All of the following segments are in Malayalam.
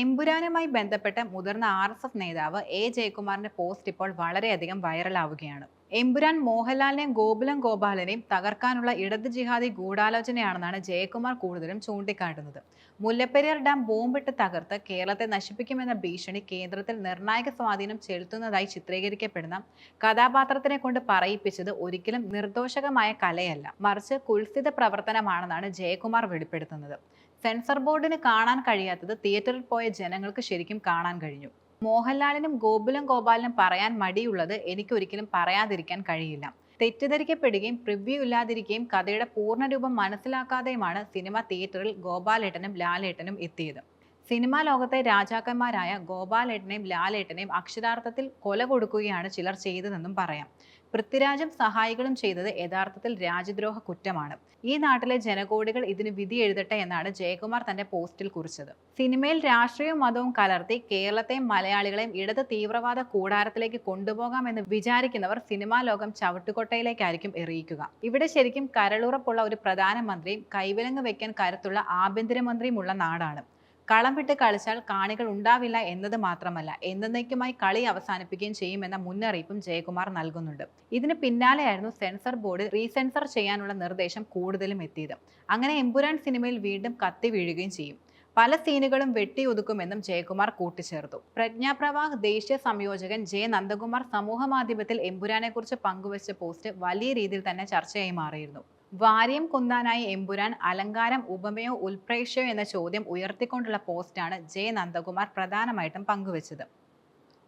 എമ്പുരാനുമായി ബന്ധപ്പെട്ട് മുതിർന്ന ആർ എസ് എസ് നേതാവ് എ ജയകുമാറിന്റെ പോസ്റ്റ് ഇപ്പോൾ വളരെയധികം വൈറലാവുകയാണ്. എമ്പുരാൻ മോഹൻലാലിനെയും ഗോകുലം ഗോപാലനെയും തകർക്കാനുള്ള ഇടത് ജിഹാദി ഗൂഢാലോചനയാണെന്നാണ് ജയകുമാർ കൂടുതലും ചൂണ്ടിക്കാട്ടുന്നത്. മുല്ലപ്പെരിയാർ ഡാം ബോംബിട്ട് തകർത്ത് കേരളത്തെ നശിപ്പിക്കുമെന്ന ഭീഷണി കേന്ദ്രത്തിൽ നിർണായക സ്വാധീനം ചെലുത്തുന്നതായി ചിത്രീകരിക്കപ്പെടുന്ന കഥാപാത്രത്തിനെ കൊണ്ട് പറയിപ്പിച്ചത് ഒരിക്കലും നിർദോഷകമായ കലയല്ല. മറിച്ച് കുൽസിത പ്രവർത്തനമാണെന്നാണ് ജയകുമാർ വെളിപ്പെടുത്തുന്നത്. സെൻസർ ബോർഡിന് കാണാൻ കഴിയാത്തത് തിയേറ്ററിൽ പോയ ജനങ്ങൾക്ക് ശരിക്കും കാണാൻ കഴിഞ്ഞു. മോഹൻലാലിനും ഗോകുലം ഗോപാലിനും പറയാൻ മടിയുള്ളത് എനിക്കൊരിക്കലും പറയാതിരിക്കാൻ കഴിയില്ല. തെറ്റിദ്ധരിക്കപ്പെടുകയും പ്രിവ്യൂ ഇല്ലാതിരിക്കുകയും കഥയുടെ പൂർണരൂപം മനസ്സിലാക്കാതെയുമാണ് സിനിമ തിയേറ്ററിൽ ഗോപാലേട്ടനും ലാലേട്ടനും എത്തിയത്. സിനിമാ ലോകത്തെ രാജാക്കന്മാരായ ഗോപാലേട്ടനെയും ലാലേട്ടനെയും അക്ഷരാർത്ഥത്തിൽ കൊല കൊടുക്കുകയാണ് ചിലർ ചെയ്തതെന്നും പറയാം. പൃഥ്വിരാജും സഹായികളും ചെയ്തത് യഥാർത്ഥത്തിൽ രാജ്യദ്രോഹ കുറ്റമാണ്. ഈ നാട്ടിലെ ജനകോടികൾ ഇതിന് വിധി എഴുതട്ടെ എന്നാണ് ജയകുമാർ തന്റെ പോസ്റ്റിൽ കുറിച്ചത്. സിനിമയിൽ രാഷ്ട്രീയവും മതവും കലർത്തി കേരളത്തെയും മലയാളികളെയും ഇടത് തീവ്രവാദ കൂടാരത്തിലേക്ക് കൊണ്ടുപോകാമെന്ന് വിചാരിക്കുന്നവർ സിനിമാ ലോകം ചവിട്ടുകൊട്ടയിലേക്കായിരിക്കും എറിയിക്കുക. ഇവിടെ ശരിക്കും കരളുറപ്പുള്ള ഒരു പ്രധാനമന്ത്രിയും കൈവിലങ്ങ് വെക്കാൻ കരുത്തുള്ള ആഭ്യന്തരമന്ത്രിയുമുള്ള നാടാണ്. കളം വിട്ട് കളിച്ചാൽ കാണികൾ ഉണ്ടാവില്ല എന്നത് മാത്രമല്ല എന്നേക്കുമായി കളി അവസാനിപ്പിക്കുകയും ചെയ്യുമെന്ന മുന്നറിയിപ്പും ജയകുമാർ നൽകുന്നുണ്ട്. ഇതിന് പിന്നാലെയായിരുന്നു സെൻസർ ബോർഡ് റീസെൻസർ ചെയ്യാനുള്ള നിർദ്ദേശം കൂടുതലും എത്തിയത്. അങ്ങനെ എമ്പുരാൻ സിനിമയിൽ വീണ്ടും കത്തി വീഴുകയും ചെയ്യും. പല സീനുകളും വെട്ടിയൊതുക്കുമെന്നും ജയകുമാർ കൂട്ടിച്ചേർത്തു. പ്രജ്ഞാപ്രവാഹ് ദേശീയ സംയോജകൻ ജെ. നന്ദകുമാർ സമൂഹ മാധ്യമത്തിൽ എമ്പുരാനെക്കുറിച്ച് പങ്കുവച്ച പോസ്റ്റ് വലിയ രീതിയിൽ തന്നെ ചർച്ചയായി മാറിയിരുന്നു. വാര്യം കുന്താനായി എമ്പുരാൻ അലങ്കാരം ഉപമയോ ഉൽപ്രേക്ഷയോ എന്ന ചോദ്യം ഉയർത്തിക്കൊണ്ടുള്ള പോസ്റ്റാണ് ജെ. നന്ദകുമാർ പ്രധാനമായിട്ടും പങ്കുവച്ചത്.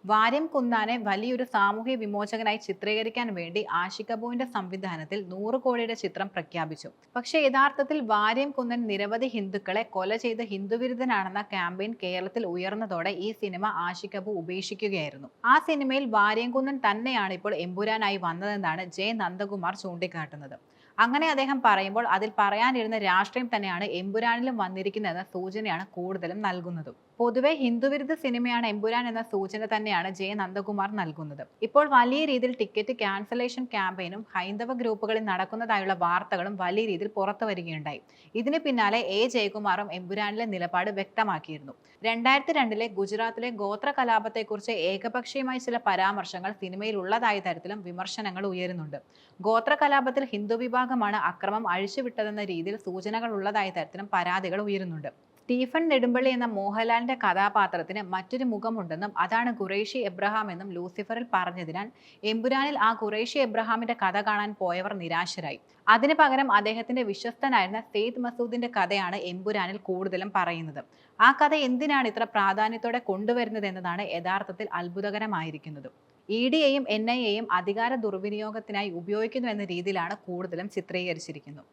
വാര്യം കുന്താനെ വലിയൊരു സാമൂഹ്യ വിമോചകനായി ചിത്രീകരിക്കാൻ വേണ്ടി ആഷികബുവിന്റെ സംവിധാനത്തിൽ നൂറ് കോടിയുടെ ചിത്രം പ്രഖ്യാപിച്ചു. പക്ഷേ യഥാർത്ഥത്തിൽ വാര്യം കുന്നൻ നിരവധി ഹിന്ദുക്കളെ കൊല ചെയ്ത് ഹിന്ദുവിരുദ്ധനാണെന്ന ക്യാമ്പയിൻ കേരളത്തിൽ ഉയർന്നതോടെ ഈ സിനിമ ആഷികബു ഉപേക്ഷിക്കുകയായിരുന്നു. ആ സിനിമയിൽ വാര്യം കുന്നൻ തന്നെയാണ് ഇപ്പോൾ എമ്പുരാനായി വന്നതെന്നാണ് ജെ. നന്ദകുമാർ ചൂണ്ടിക്കാട്ടുന്നത്. അങ്ങനെ അദ്ദേഹം പറയുമ്പോൾ അതിൽ പറയാനിരുന്ന രാഷ്ട്രീയം തന്നെയാണ് എമ്പുരാനിലും വന്നിരിക്കുന്നതെന്ന സൂചനയാണ് കൂടുതലും നൽകുന്നത്. പൊതുവെ ഹിന്ദുവിരുദ്ധ സിനിമയാണ് എമ്പുരാൻ എന്ന സൂചന തന്നെയാണ് ജെ നന്ദകുമാർ നൽകുന്നത്. ഇപ്പോൾ വലിയ രീതിയിൽ ടിക്കറ്റ് ക്യാൻസലേഷൻ ക്യാമ്പയിനും ഹൈന്ദവ ഗ്രൂപ്പുകളിൽ നടക്കുന്നതായുള്ള വാർത്തകളും വലിയ രീതിയിൽ പുറത്തു വരികയുണ്ടായി. ഇതിന് പിന്നാലെ എ ജയകുമാറും എമ്പുരാനിലെ നിലപാട് വ്യക്തമാക്കിയിരുന്നു. രണ്ടായിരത്തി രണ്ടിലെ ഗുജറാത്തിലെ ഗോത്ര കലാപത്തെക്കുറിച്ച് ഏകപക്ഷീയമായ ചില പരാമർശങ്ങൾ സിനിമയിൽ ഉള്ളതായ തരത്തിലും വിമർശനങ്ങൾ ഉയരുന്നുണ്ട്. ഗോത്ര കലാപത്തിൽ ഹിന്ദു വിഭാഗമാണ് അക്രമം അഴിച്ചുവിട്ടതെന്ന രീതിയിൽ സൂചനകൾ ഉള്ളതായ തരത്തിലും പരാതികൾ ഉയരുന്നുണ്ട്. സ്റ്റീഫൻ നെടുമ്പള്ളി എന്ന മോഹൻലാലിന്റെ കഥാപാത്രത്തിന് മറ്റൊരു മുഖമുണ്ടെന്നും അതാണ് ഖുറേഷി എബ്രഹാം എന്നും ലൂസിഫറിൽ പറഞ്ഞതിനാൽ എമ്പുരാനിൽ ആ ഖുറേഷി എബ്രഹാമിന്റെ കഥ കാണാൻ പോയവർ നിരാശരായി. അതിനു പകരം അദ്ദേഹത്തിന്റെ വിശ്വസ്തനായിരുന്ന സെയ്ദ് മസൂദിന്റെ കഥയാണ് എമ്പുരാനിൽ കൂടുതലും പറയുന്നത്. ആ കഥ എന്തിനാണ് ഇത്ര പ്രാധാന്യത്തോടെ കൊണ്ടുവരുന്നത് എന്നതാണ് യഥാർത്ഥത്തിൽ അത്ഭുതകരമായിരിക്കുന്നത്. ഇ ഡിയെയും എൻ ഐ എയും അധികാര ദുർവിനിയോഗത്തിനായി ഉപയോഗിക്കുന്നു എന്ന രീതിയിലാണ് കൂടുതലും ചിത്രീകരിച്ചിരിക്കുന്നത്.